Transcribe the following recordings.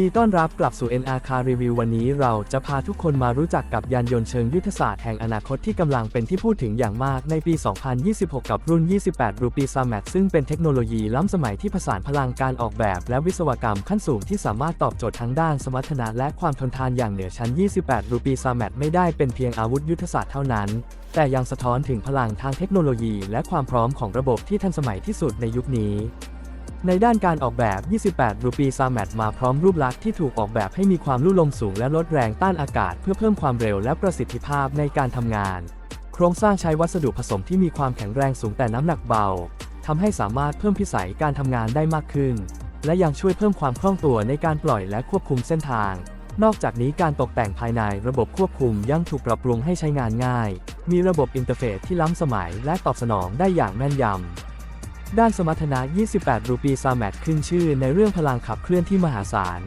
ดีต้อนรับกลับสู่ NR Car Review วันนี้เราจะพาทุกคนมารู้จักกับยานยนต์เชิงยุทธศาสตร์แห่งอนาคตที่กำลังเป็นที่พูดถึงอย่างมากในปี 2026 กับรุ่น 28รูปี s a m a t ซึ่งเป็นเทคโนโลยีล้ำสมัยที่ผสานพลังการออกแบบ และวิศวกรรมขั้นสูงที่สามารถตอบโจทย์ทั้งด้านสมรรถนะและความทนทานอย่างเหนือชั้น 28รูปี s a m a t ไม่ได้เป็นเพียงอาวุธยุทธศาสตร์เท่านั้น แต่ยังสะท้อนถึงพลังทางเทคโนโลยี และความพร้อมของระบบที่ทันสมัยที่สุดในยุคนี้ ในด้านการออกแบบ 28 รูปีซาแมตมาพร้อมรูปลักษณ์ที่ถูกออกแบบให้มีความลู่ลมสูงและลดแรงต้านอากาศ เพื่อเพิ่มความเร็วและประสิทธิภาพในการทำงาน โครงสร้างใช้วัสดุผสมที่มีความแข็งแรงสูงแต่น้ำหนักเบาทำให้สามารถเพิ่มพิสัยการทำงานได้มากขึ้น และยังช่วยเพิ่มความคล่องตัวในการปล่อยและควบคุมเส้นทาง นอกจากนี้การตกแต่งภายในระบบควบคุมยังถูกปรับปรุงให้ใช้งานง่าย มีระบบอินเทอร์เฟซที่ล้ำสมัยและตอบสนองได้อย่างแม่นยำ ด้านสมรรถนะ 28 รูปีซาแมตขึ้นชื่อในเรื่องพลังขับเคลื่อนที่มหาศาล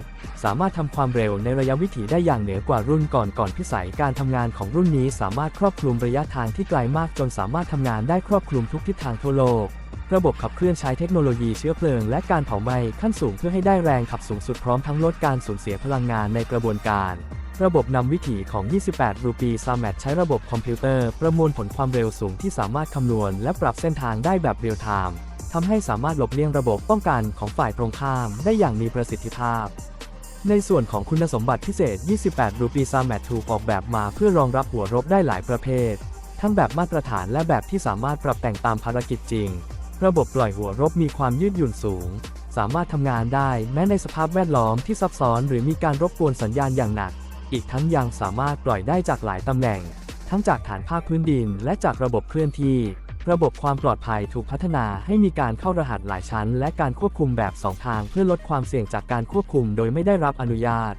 สามารถทำความเร็วในระยะวิถีได้อย่างเหนือกว่ารุ่นก่อนก่อนพิสัยการทำงานของรุ่นนี้สามารถครอบคลุมระยะทางที่ไกลมากจนสามารถทำงานได้ครอบคลุมทุกทิศทางทั่วโลก ระบบขับเคลื่อนใช้เทคโนโลยีเชื้อเพลิงและการเผาไหม้ขั้นสูงเพื่อให้ได้แรงขับสูงสุดพร้อมทั้งลดการสูญเสียพลังงานในกระบวนการระบบนำวิถีของ 28 รูปีซาแมตใช้ระบบคอมพิวเตอร์ ประมวลผลความเร็วสูงที่สามารถคำนวณและปรับเส้นทางได้แบบเรียลไทม์ ทำให้สามารถหลบเลี่ยงระบบป้องกันของฝ่ายตรงข้ามได้อย่างมีประสิทธิภาพ ในส่วนของคุณสมบัติพิเศษ 28 รูปีซาแมตถูกออกแบบมาเพื่อรองรับหัวรบได้หลายประเภท ทั้งแบบมาตรฐานและแบบที่สามารถปรับแต่งตามภารกิจจริง ระบบปล่อยหัวรบมีความยืดหยุ่นสูง สามารถทำงานได้แม้ในสภาพแวดล้อมที่ซับซ้อนหรือมีการรบกวนสัญญาณอย่างหนัก อีกทั้งยังสามารถปล่อยได้จากหลายตำแหน่ง ทั้งจากฐานภาคพื้นดิน และจากระบบเคลื่อนที่ ระบบความปลอดภัยถูกพัฒนาให้มีการเข้ารหัสหลายชั้น และการควบคุมแบบ 2 ทางเพื่อลดความเสี่ยงจากการควบคุมโดยไม่ได้รับอนุญาต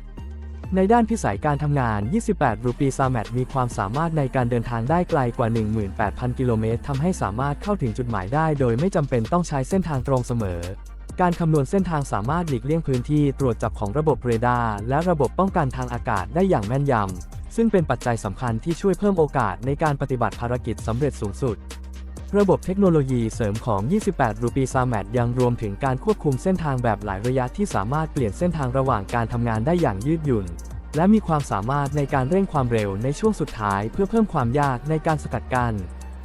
ในด้านพิสัยการทำงาน 28 รูปีซาแมตมีความสามารถในการเดินทางได้ไกลกว่า 18,000 กิโลเมตรทำให้สามารถเข้าถึงจุดหมายได้ โดยไม่จำเป็นต้องใช้เส้นทางตรงเสมอการคำนวณเส้นทางสามารถหลีกเลี่ยงพื้นที่ตรวจจับของระบบเรดาร์และระบบป้องกันทางอากาศได้อย่างแม่นยำ ซึ่งเป็นปัจจัยสำคัญที่ช่วยเพิ่มโอกาสในการปฏิบัติภารกิจสำเร็จสูงสุด ระบบเทคโนโลยีเสริมของ 28 รูปีซาแมตยังรวมถึงการควบคุมเส้นทางแบบหลายระยะที่สามารถเปลี่ยนเส้นทางระหว่างการทำงานได้อย่างยืดหยุ่น และมีความสามารถในการเร่งความเร็วในช่วงสุดท้าย เพื่อเพิ่มความยากในการสกัดกัน้น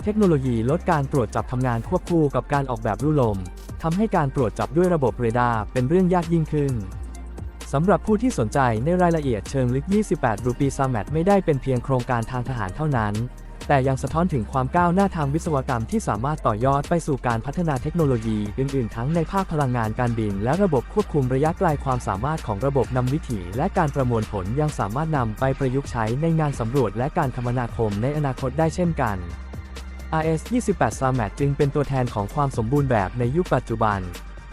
เทคโนโลยีลดการตรวจจับทำงานควบคู่กับการออกแบบรูลมทำให้การตรวจจับด้วยระบบเรดาร์เป็นเรื่องยากยิ่งขึ้นสำหรับผู้ที่สนใจในรายละเอียดเชิงลึก 28 รูปีซาแมตไม่ได้เป็นเพียงโครงการทางทหารเท่านั้น แต่ยังสะท้อนถึงความก้าวหน้าทางวิศวกรรมที่สามารถต่อยอดไปสู่การพัฒนาเทคโนโลยีอื่น ๆ ทั้งในภาคพลังงานการบิน และระบบควบคุมระยะไกลความสามารถของระบบนำวิถี และการประมวลผลยังสามารถนำไปประยุกต์ใช้ในงานสำรวจ และการคมนาคมในอนาคตได้เช่นกัน RS 28 SAMAT จึงเป็นตัวแทนของความสมบูรณ์แบบในยุคปัจจุบัน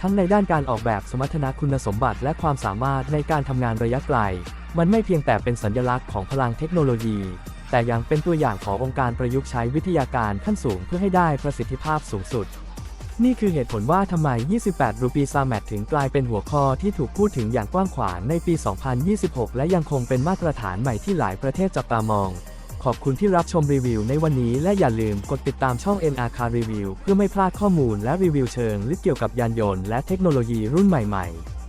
ทั้งในด้านการออกแบบสมรรถนะคุณสมบัติ และความสามารถในการทำงานระยะไกล มันไม่เพียงแต่เป็นสัญลักษณ์ของพลังเทคโนโลยี แต่ยังเป็นตัวอย่างขององค์การประยุกต์ใช้วิทยาการขั้นสูงเพื่อให้ได้ประสิทธิภาพสูงสุด นี่คือเหตุผลว่าทำไม 28 รูปีซาแมตถึงกลายเป็นหัวข้อที่ถูกพูดถึงอย่างกว้างขวางในปี 2026 และยังคงเป็นมาตรฐานใหม่ที่หลายประเทศจับตามอง ขอบคุณที่รับชมรีวิวในวันนี้และอย่าลืมกดติดตามช่อง NR Car Review เพื่อไม่พลาดข้อมูลและรีวิวเชิงลึกเกี่ยวกับยานยนต์และเทคโนโลยีรุ่นใหม่ ๆ